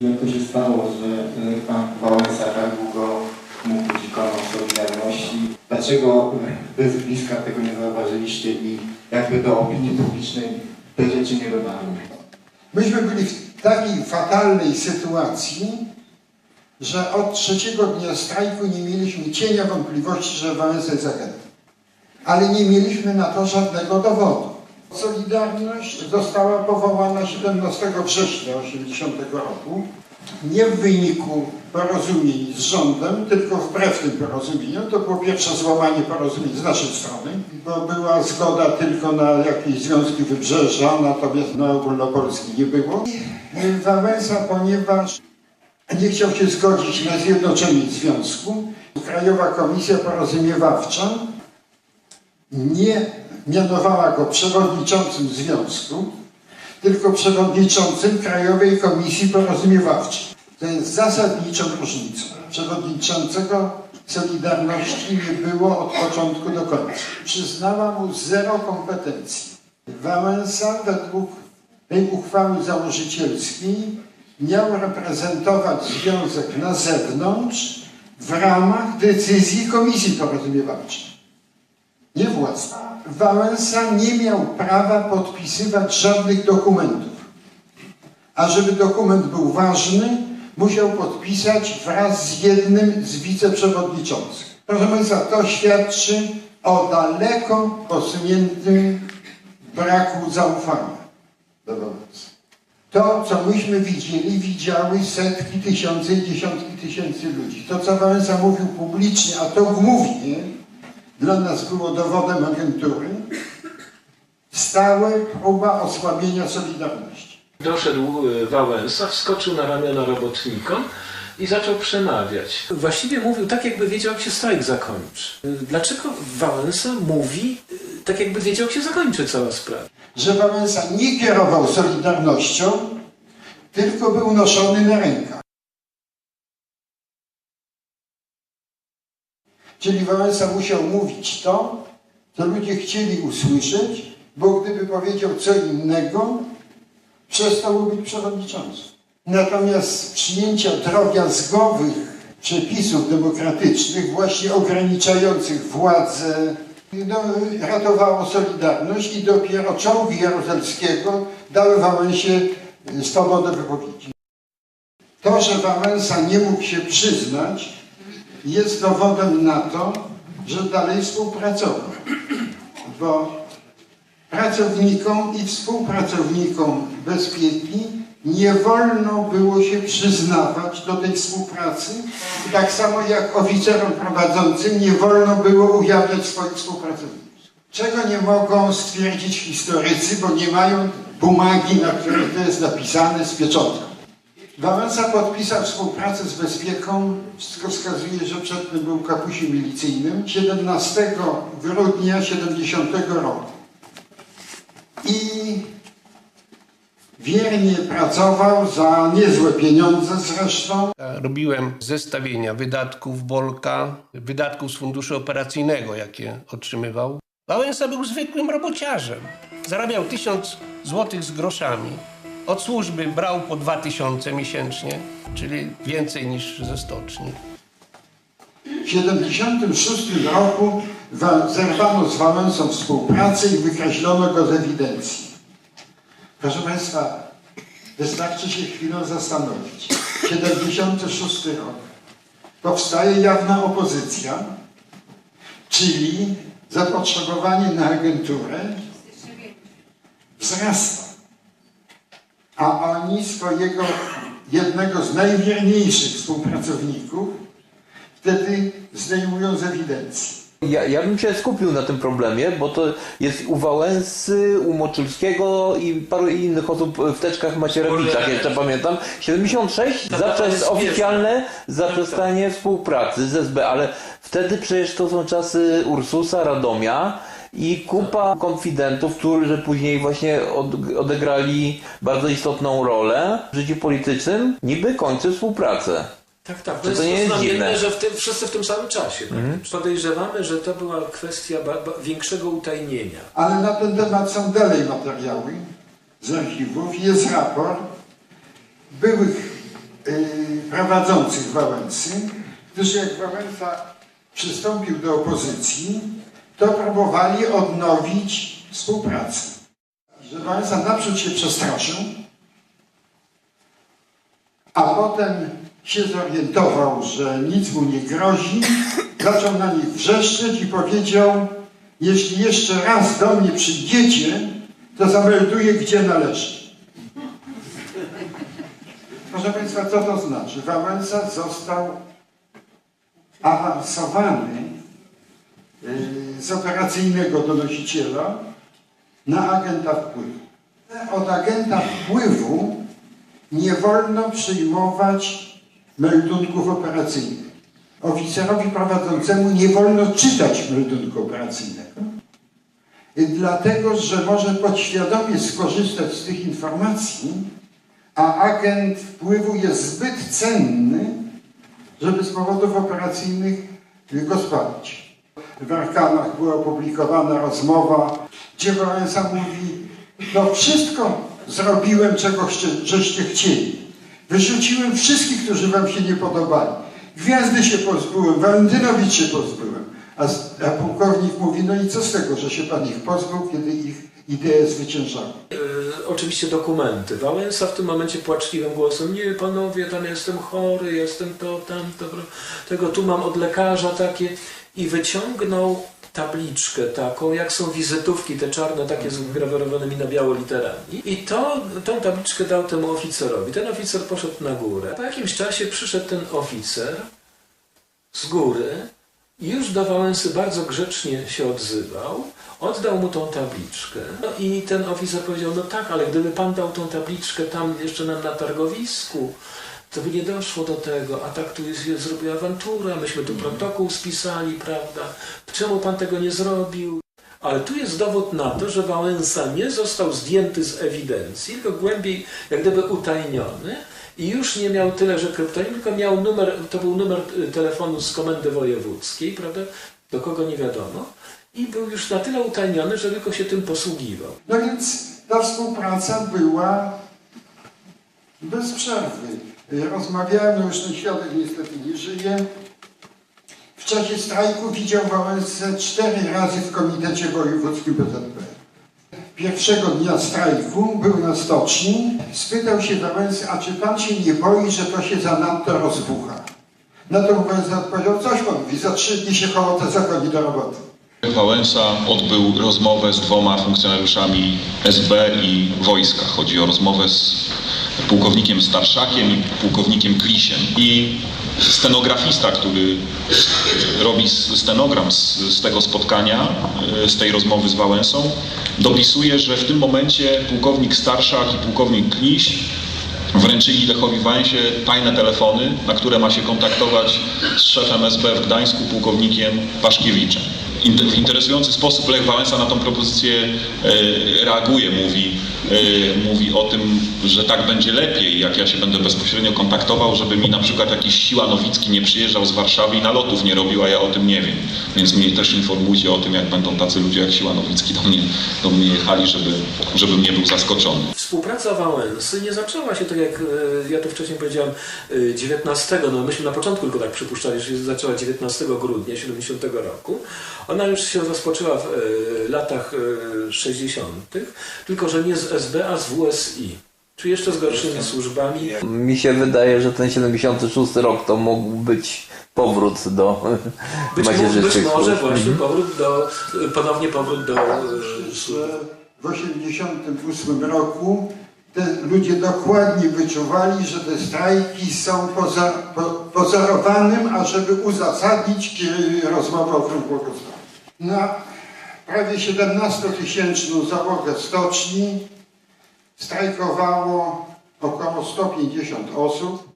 Jak to się stało, że y, pan Wałęsa tak długo mógł być Solidarności? Dlaczego wy z bliska tego nie zauważyliście i jakby do opinii publicznej te rzeczy nie dotarły? Myśmy byli w takiej fatalnej sytuacji, że od trzeciego dnia strajku nie mieliśmy cienia wątpliwości, że Wałęsa jest agentem. Ale nie mieliśmy na to żadnego dowodu. Solidarność została powołana 17 września 1980 roku. Nie w wyniku porozumień z rządem, tylko wbrew tym porozumieniom. To było pierwsze złamanie porozumień z naszej strony, bo była zgoda tylko na jakieś związki wybrzeża, natomiast na ogólnopolski nie było. I Wałęsa, ponieważ nie chciał się zgodzić na zjednoczenie związku, Krajowa Komisja Porozumiewawcza nie mianowała go przewodniczącym związku, tylko przewodniczącym Krajowej Komisji Porozumiewawczej. To jest zasadniczą różnicą. Przewodniczącego Solidarności nie było od początku do końca. Przyznała mu zero kompetencji. Wałęsa według tej uchwały założycielskiej miał reprezentować związek na zewnątrz w ramach decyzji Komisji Porozumiewawczej nie własna. Wałęsa nie miał prawa podpisywać żadnych dokumentów. A żeby dokument był ważny, musiał podpisać wraz z jednym z wiceprzewodniczących. Proszę Państwa, to świadczy o daleko posuniętym braku zaufania do Wałęsy. To, co myśmy widzieli, widziały setki, tysiące i dziesiątki tysięcy ludzi. To, co Wałęsa mówił publicznie, a to wmównie, dla nas było dowodem agentury, stałe próba osłabienia Solidarności. Doszedł y, Wałęsa, wskoczył na ramiona robotnikom i zaczął przemawiać. Właściwie mówił tak, jakby wiedział, jak się strajk zakończy. Dlaczego Wałęsa mówi y, tak, jakby wiedział, jak się zakończy cała sprawa? Że Wałęsa nie kierował Solidarnością, tylko był noszony na rękach. Czyli Wałęsa musiał mówić to, co ludzie chcieli usłyszeć, bo gdyby powiedział co innego, przestałby być przewodniczącym. Natomiast przyjęcia drobiazgowych przepisów demokratycznych, właśnie ograniczających władzę, no, ratowało Solidarność i dopiero czołgi Jaruzelskiego dały Wałęsie swobodę wypowiedzi. To, że Wałęsa nie mógł się przyznać, jest dowodem na to, że dalej współpracował. Bo pracownikom i współpracownikom bezpieki nie wolno było się przyznawać do tej współpracy, tak samo jak oficerom prowadzącym nie wolno było ujawniać swoich współpracowników. Czego nie mogą stwierdzić historycy, bo nie mają bumagi, na której to jest napisane z pieczątką. Wałęsa podpisał współpracę z Bezpieką, wszystko wskazuje, że przedtem był kapusiem milicyjnym, 17 grudnia 70 roku. I wiernie pracował za niezłe pieniądze zresztą. Robiłem zestawienia wydatków Bolka, wydatków z funduszu operacyjnego, jakie otrzymywał. Wałęsa był zwykłym robociarzem. Zarabiał 1000 złotych z groszami. Od służby brał po 2000 miesięcznie, czyli więcej niż ze stoczni. W 76 roku wa- zerwano z Wałęsą współpracę i wykreślono go z ewidencji. Proszę Państwa, wystarczy się chwilę zastanowić. 76 rok. Powstaje jawna opozycja, czyli zapotrzebowanie na agenturę wzrasta. A oni swojego jednego z najwierniejszych współpracowników wtedy zdejmują z ewidencji. Ja, ja bym się skupił na tym problemie, bo to jest u Wałęsy, u Moczylskiego i paru innych osób w teczkach Macierewiczach, jeszcze pamiętam. 76 zawsze jest oficjalne zaprzestanie współpracy z SB, ale wtedy przecież to są czasy Ursusa, Radomia i kupa konfidentów, którzy później właśnie od, odegrali bardzo istotną rolę w życiu politycznym, niby kończy współpracę. Tak, tak. To to jest nie jest znamienne, dziwne? że w tym, wszyscy w tym samym czasie. Podejrzewamy, że to była kwestia ba, ba, większego utajnienia. Ale na ten temat są dalej materiały z archiwów. Jest raport byłych y, prowadzących Wałęsy, którzy jak Wałęsa przystąpił do opozycji, to próbowali odnowić współpracę. Że Wałęsa naprzód się przestraszył, a potem się zorientował, że nic mu nie grozi, zaczął na nich wrzeszczeć i powiedział, jeśli jeszcze raz do mnie przyjdziecie, to zamelduję, gdzie należy. Proszę Państwa, co to znaczy? Wałęsa został awansowany yy, z operacyjnego donosiciela na agenta wpływu. Od agenta wpływu nie wolno przyjmować meldunków operacyjnych. Oficerowi prowadzącemu nie wolno czytać meldunku operacyjnego, dlatego że może podświadomie skorzystać z tych informacji, a agent wpływu jest zbyt cenny, żeby z powodów operacyjnych go spalić. W Arkanach była opublikowana rozmowa, gdzie Wałęsa mówi, no wszystko zrobiłem, czego żeście chcieli. Wyrzuciłem wszystkich, którzy wam się nie podobali. Gwiazdy się pozbyłem, Walentynowicz się pozbyłem. A, a pułkownik mówi, no i co z tego, że się pan ich pozbył, kiedy ich idee zwyciężały. E, oczywiście dokumenty. Wałęsa w tym momencie płaczliwym głosem, nie panowie, tam jestem chory, jestem to, tamto, tego, tu mam od lekarza takie i wyciągnął tabliczkę taką, jak są wizytówki, te czarne, takie z grawerowanymi na biało literami. I to, tą tabliczkę dał temu oficerowi. Ten oficer poszedł na górę. Po jakimś czasie przyszedł ten oficer z góry i już do Wałęsy bardzo grzecznie się odzywał, oddał mu tą tabliczkę. No i ten oficer powiedział, no tak, ale gdyby pan dał tą tabliczkę tam jeszcze nam na targowisku, to by nie doszło do tego, a tak tu jest, jest zrobiła awantura, myśmy tu protokół spisali, prawda? Czemu pan tego nie zrobił? Ale tu jest dowód na to, że Wałęsa nie został zdjęty z ewidencji, tylko głębiej jak gdyby utajniony i już nie miał tyle, że kryptonim, tylko miał numer, to był numer y, telefonu z komendy wojewódzkiej, prawda? Do kogo nie wiadomo. I był już na tyle utajniony, że tylko się tym posługiwał. No więc ta współpraca była bez przerwy. Rozmawiałem, no już ten świadek niestety nie żyje. W czasie strajku widział Wałęsę cztery razy w Komitecie Wojewódzkim PZP. Pierwszego dnia strajku był na stoczni, spytał się Wałęsy, a czy pan się nie boi, że to się zanadto rozbucha? Na to Wałęsa odpowiedział, coś pan mówi, za trzy dni się hołota zachodzi do roboty. Wałęsa odbył rozmowę z dwoma funkcjonariuszami SB i wojska. Chodzi o rozmowę z pułkownikiem Starszakiem i pułkownikiem Klisiem. I stenografista, który robi stenogram z, z tego spotkania, e, z tej rozmowy z Wałęsą, dopisuje, że w tym momencie pułkownik Starszak i pułkownik Kliś wręczyli Lechowi Wałęsie tajne telefony, na które ma się kontaktować z szefem SB w Gdańsku, pułkownikiem Paszkiewiczem. W interesujący sposób Lech Wałęsa na tą propozycję e, reaguje, mówi, e, mówi o tym, że tak będzie lepiej, jak ja się będę bezpośrednio kontaktował, żeby mi na przykład jakiś siła Nowicki nie przyjeżdżał z Warszawy i nalotów nie robił, a ja o tym nie wiem. Więc mnie też informujcie o tym, jak będą tacy ludzie jak siła Nowicki do mnie, do mnie jechali, żeby, żebym nie był zaskoczony. Współpraca Wałęsy nie zaczęła się tak jak e, ja tu wcześniej powiedziałem e, 19, no myśmy na początku tylko tak przypuszczali, że się zaczęła 19 grudnia 70 roku. Ona już się rozpoczęła w e, latach e, 60., tylko że nie z SB, a z WSI. Czy jeszcze z gorszymi służbami. Mi się wydaje, że ten 76 rok to mógł być powrót do Być, mo- być macierzystych może służb. właśnie powrót do, ponownie powrót do e, że w 1988 roku te ludzie dokładnie wyczuwali, że te strajki są poza, po, pozorowanym, ażeby uzasadnić kie- rozmowę okrągłego stołu. Na prawie 17-tysięczną załogę stoczni strajkowało około 150 osób.